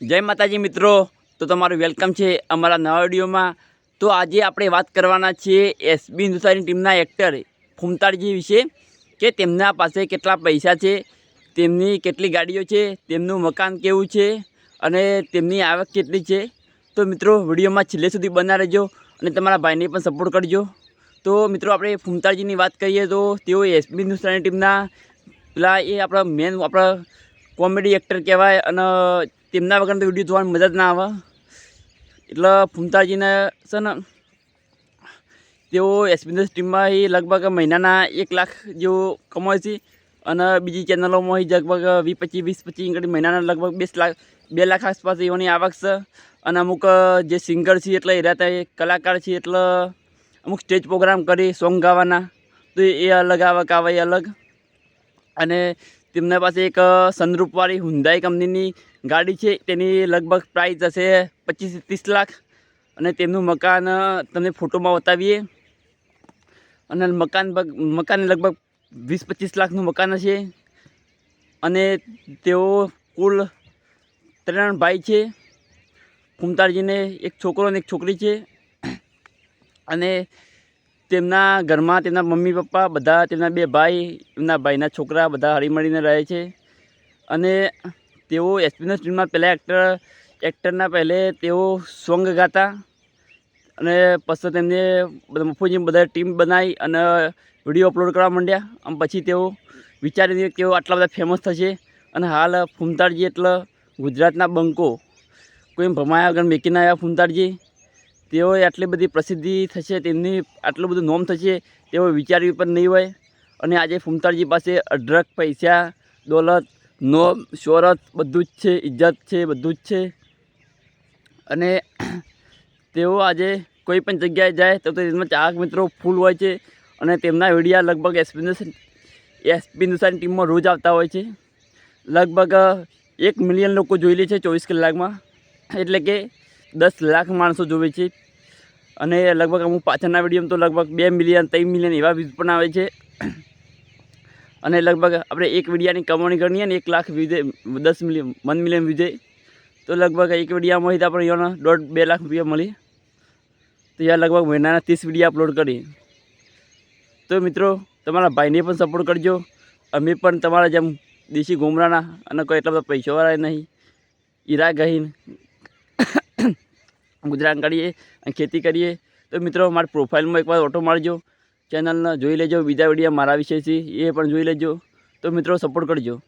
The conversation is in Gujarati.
જય માતાજી મિત્રો, તો તમારું વેલકમ છે અમારા નવા વિડીયોમાં. તો આજે આપણે વાત કરવાના છીએ એસબી હિન્દુસ્તાની ટીમના એક્ટર ફૂમતાળજી વિશે, કે તેમના પાસે કેટલા પૈસા છે, તેમની કેટલી ગાડીઓ છે, તેમનું મકાન કેવું છે, અને તેમની આવક કેટલી છે. તો મિત્રો, વિડીયોમાં છેલ્લે સુધી બના રહેજો અને તમારા ભાઈને પણ સપોર્ટ કરજો. તો મિત્રો, આપણે ફૂમતાળજીની વાત કરીએ તો તેઓ એસબી હિન્દુસ્તાની ટીમના, પેલા એ આપણા મેન આપણા કોમેડી એક્ટર કહેવાય અને તેમના વગર તો વીડિયો જોવાની મજા જ ના આવે. એટલે ફૂમતાજીને છે ને, તેઓ એસપીએસ ટીમમાં લગભગ મહિનાના એક લાખ જેવો કમાય છે અને બીજી ચેનલોમાં એ લગભગ વીસ પચીસ વીસ પચીસ ઘડી મહિનાના લગભગ બે લાખ બે લાખ આસપાસ એઓની આવક છે. અને અમુક જે સિંગર છે એટલે એ કલાકાર છે એટલે અમુક સ્ટેજ પ્રોગ્રામ કરી સોંગ ગાવાના. તો એ અલગ આવક આવે, એ અલગ. અને તેમના પાસે એક સનરૂપવાળી હુંદાઈ કંપનીની ગાડી છે. તેની લગભગ પ્રાઇસ હશે પચીસ ત્રીસ લાખ. અને તેમનું મકાન તમને ફોટોમાં બતાવીએ. અને મકાન મકાન લગભગ વીસ પચીસ લાખનું મકાન હશે. અને તેઓ કુલ ત્રણ ભાઈ છે. કુમતારજીને એક છોકરો અને એક છોકરી છે. અને તેમના ઘરમાં તેમના મમ્મી પપ્પા, બધા તેમના બે ભાઈ એમના ભાઈના છોકરા બધા હળીમળીને રહે છે. અને તેઓ એક્સપિરિયન્સ ફિલ્મમાં પહેલાં એક્ટર એક્ટરના પહેલે તેઓ સોંગ ગાતા અને પછી તેમને મફુજી બધા ટીમ બનાવી અને વીડિયો અપલોડ કરવા માંડ્યા. અને પછી તેઓ વિચારી કે તેઓ આટલા બધા ફેમસ થશે. અને હાલ ફૂમતાળજી એટલે ગુજરાતના બંકો. કોઈ ભમાયા વગર મેકીને આવ્યા ફૂમતાળજી તેઓએ આટલી બધી પ્રસિદ્ધિ થશે, તેમની આટલું બધું નોમ થશે, તેઓ વિચાર્યું પણ નહીં હોય. અને આજે ફૂમતાળજી પાસે અઢળક પૈસા, દોલત, નોમ, શોહરત બધું જ છે, ઇજ્જત છે, બધું જ છે. અને તેઓ આજે કોઈ પણ જગ્યાએ જાય તો તેમાં ચાહક મિત્રો ફૂલ હોય છે અને તેમના વિડીયા લગભગ એસપી એસપી હિન્દુસ્તાની ટીમમાં રોજ આવતા હોય છે. લગભગ એક મિલિયન લોકો જોઈ લે છે ચોવીસ કલાકમાં. એટલે કે દસ લાખ માણસો જોવે છે. અને લગભગ અમુક પાછળના વિડીયોમાં તો લગભગ બે મિલિયન ત્રણ મિલિયન એવા વ્યૂઝ પણ આવે છે. અને લગભગ આપણે એક વિડીયાની કમાણી ગણીએ ને એક લાખ વ્યૂઝે દસ મિલિયન વન મિલિયન વ્યૂઝે તો લગભગ એક વિડીયામાં આપણે એનો દોઢ, બે લાખ રૂપિયા મળી. તો યાર લગભગ મહિનાના ત્રીસ વીડિયો અપલોડ કરી તો મિત્રો, તમારા ભાઈને પણ સપોર્ટ કરજો. અમે પણ તમારા જેમ દેશી ગુમરાના અને કોઈ એટલા બધા પૈસાવાળા નહીં. ઈરા ગહીન ગુજરાન કરીએ અને ખેતી કરીએ. તો મિત્રો, મારી પ્રોફાઇલમાં એકવાર ઓટો મારજો. ચેનલને જોઈ લેજો. બીજા વીડિયો મારા વિશેથી એ પણ જોઈ લેજો. તો મિત્રો સપોર્ટ કરજો.